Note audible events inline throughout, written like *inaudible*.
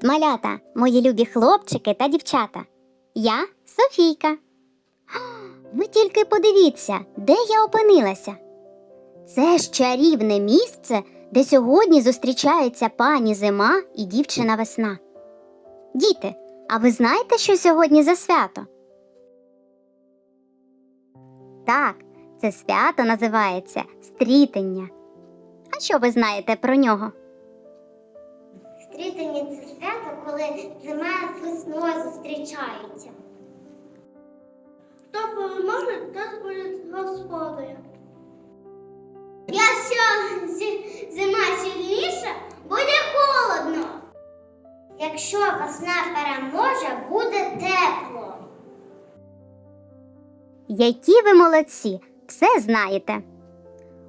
Привіт, малята, мої любі хлопчики та дівчата. Я Софійка. *gasps* Ви тільки подивіться, де я опинилася. Це ж чарівне місце, де сьогодні зустрічаються пані зима і дівчина весна. Діти, а ви знаєте, що сьогодні за свято? Так, це свято називається стрітення. А що ви знаєте про нього? Стрітання це коли зима з весною зустрічаються. Хто переможе, той буде господарем. Якщо зима сильніша, буде холодно. Якщо весна переможе, буде тепло. Які ви молодці, все знаєте.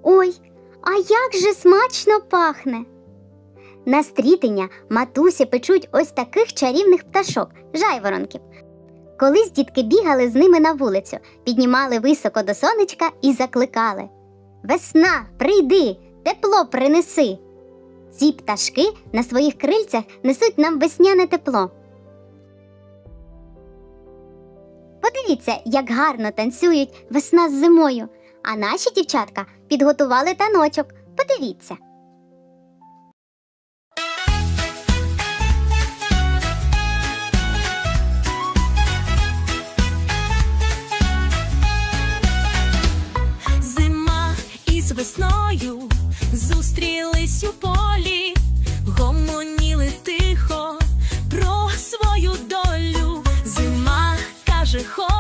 Ой, а як же смачно пахне. На стрітення матусі печуть ось таких чарівних пташок, жайворонків. Колись дітки бігали з ними на вулицю, піднімали високо до сонечка і закликали Весна, прийди, тепло принеси. Ці пташки на своїх крильцях несуть нам весняне тепло. Подивіться, як гарно танцюють весна з зимою. А наші дівчатка підготували таночок. Подивіться. Весною зустрілись у полі, гомоніли тихо про свою долю. Зима каже холод,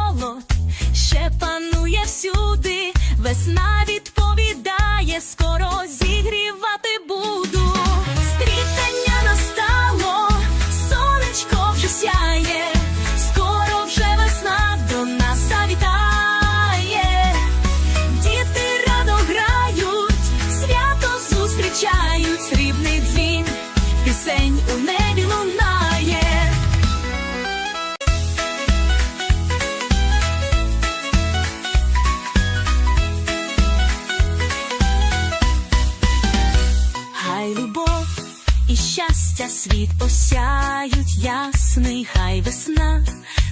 світ осяють ясний, хай весна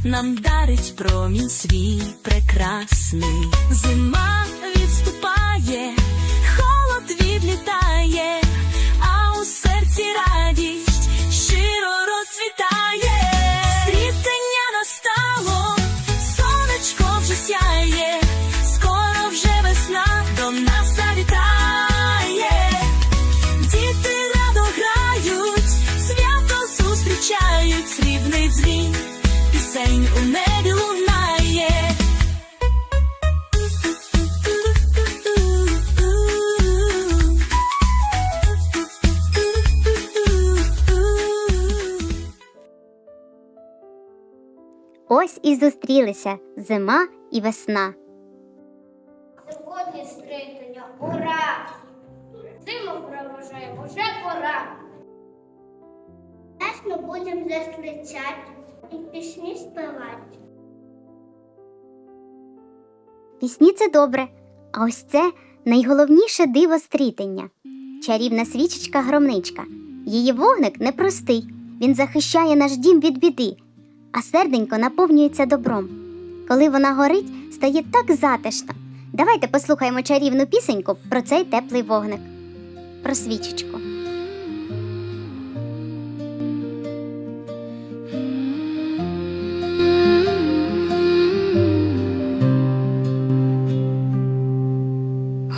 нам дарить промінь свій прекрасний. Зима відступає, холод відлітає, а у серці радість щиро розцвітає. Стрітення настало, Ось і зустрілися зима і весна. Сьогодні стрітання, ура! Зиму провожаємо, вже пора. Нас ми будемо зустрічати і пісні співати. Пісні це добре, а ось це найголовніше диво стрітення. Чарівна свічечка громничка. Її вогник непростий, він захищає наш дім від біди, а серденько наповнюється добром. Коли вона горить, стає так затишно. Давайте послухаємо чарівну пісеньку про цей теплий вогник, про свічечку.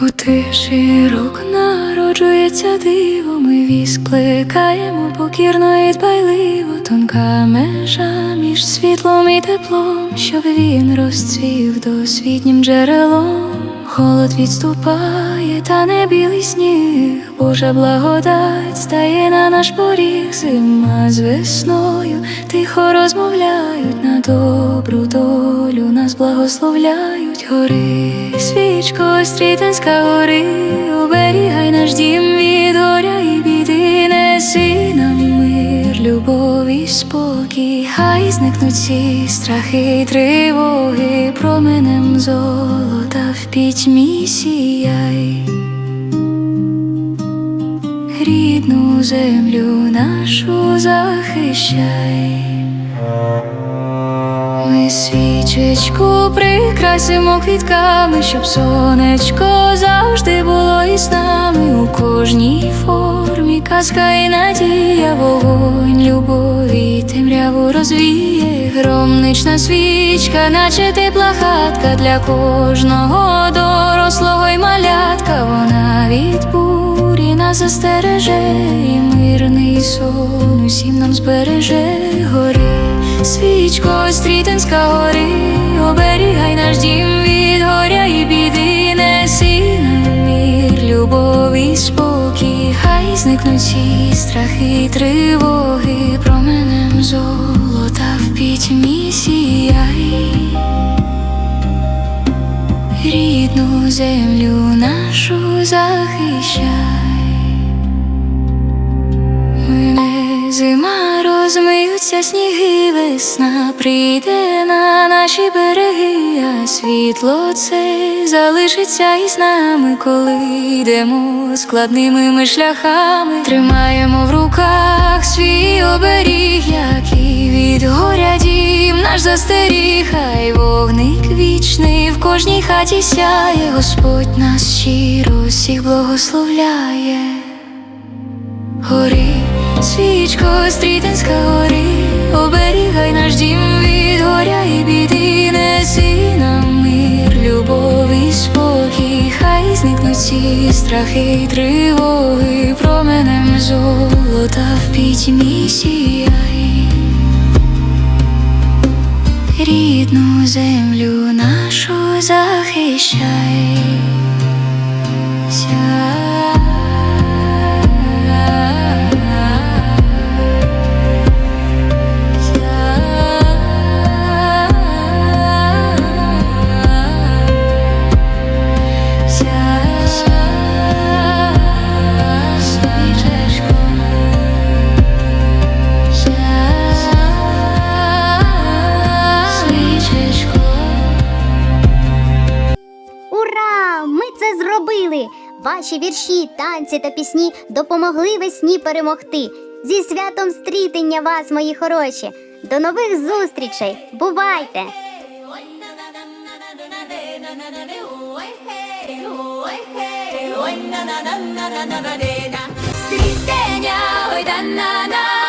У тиші рук народжується диво, ми віск плекаємо покірно і дбайливо, тонка межа між світлом і теплом, щоб він розцвів досвітнім джерелом. Холод відступає, та не білий сніг, Божа благодать стає на наш поріг, зима з весною, тихо розмовляють на добру долю, нас благословляють. Гори, свічко стрітинська гори, оберігай наш дім від горя і біди, неси нам мир, любов і спокій, хай зникнуть ці страхи тривоги, променем в пітьмі сіяй. рідну землю нашу захищай. Ми свічечку прикрасимо квітками, щоб сонечко завжди було із нами у кожній формі. Казка і надія, вогонь, любові, темряву розвіє, громнична свічка, наче тепла хатка для кожного дорослого й малятка. Вона від бурі нас застереже, і мирний сон усім нам збереже гори. Свічко стрітинська гори, оберігай наш дім від горя і ці страхи, тривоги, променем золота в пітьмі сіяй. Рідну землю нашу захищай. Мене зима розмиються сніги, весна прийде на наші береги, а світло це залишиться із нами, коли йдемо складними ми шляхами, тримаємо в руках свій оберіг, який від горя дім наш застеріг, хай вогник вічний в кожній хаті сяє, Господь нас щиро всіх благословляє. Гори, свічко, стрітинська гори, оберігай наш дім від горя і біди, неси нам мир, любов і спокій, хай зникнуть ці страхи тривоги, променем золота в пітьмі сіяй. Рідну землю нашу захищай. Зробили! Ваші вірші, танці та пісні допомогли весні перемогти. Зі святом стрітення вас, мої хороші! До нових зустрічей! Бувайте! Стрітення, ой да на на